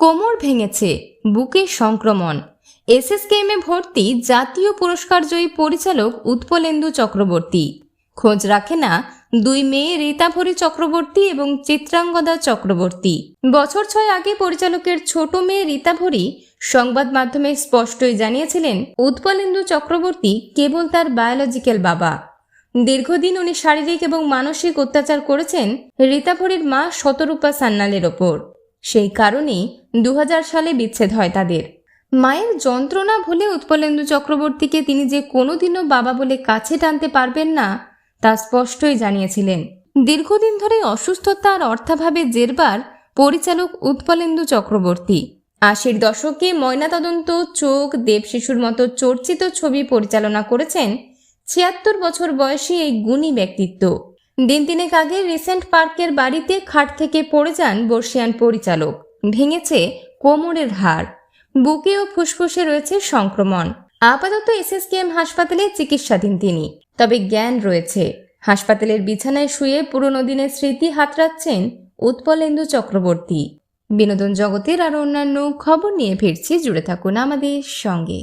কোমর ভেঙেছে, বুকে সংক্রমণ। এসএসকেএমে ভর্তি জাতীয় পুরস্কার জয়ী পরিচালক উৎপলেন্দু চক্রবর্তী। খোঁজ রাখে না, দুই মেয়ে রীতাভরি চক্রবর্তী এবং চিত্রাঙ্গদা চক্রবর্তী। বছর ছয় আগে পরিচালকের ছোট মেয়ে রীতাভরি সংবাদ মাধ্যমে স্পষ্টই জানিয়েছিলেন, উৎপলেন্দু চক্রবর্তী কেবল তার বায়োলজিক্যাল বাবা। দীর্ঘদিন উনি শারীরিক এবং মানসিক অত্যাচার করেছেন, রীতাভরির মা শতরূপা সান্যালের ওপর। সেই কারণেই দু হাজার সালে বিচ্ছেদ হয় তাদের। মায়ের যন্ত্রণা ভুলে উৎপলেন্দু চক্রবর্তীকে তিনি যে কোনোদিনও বাবা বলে কাছে টানতে পারবেন না, তা স্পষ্টই জানিয়েছিলেন। দীর্ঘদিন ধরে অসুস্থতা আর অর্থাভাবে জেরবার পরিচালক উৎপলেন্দু চক্রবর্তী। আশির দশকে ময়নাতদন্ত, চোখ, দেবশিশুর মতো চর্চিত ছবি পরিচালনা করেছেন ছিয়াত্তর বছর বয়সী এই গুণী ব্যক্তিত্ব। দিন তিনেক আগে রিসেন্ট পার্কের বাড়িতে খাট থেকে পড়ে যান বর্ষিয়ান পরিচালক। ভেঙেছে কোমরের হাড়। বুকে ও ফুসফুসে রয়েছে সংক্রমণ। আপাতত এসএসকেএম হাসপাতালে চিকিৎসাধীন তিনি। তবে জ্ঞান রয়েছে। হাসপাতালের বিছানায় শুয়ে পুরনো দিনের স্মৃতি হাতড়াচ্ছেন উৎপলেন্দু চক্রবর্তী। বিনোদন জগতের আর অন্যান্য খবর নিয়ে ফিরছি। জুড়ে থাকুন আমাদের সঙ্গে।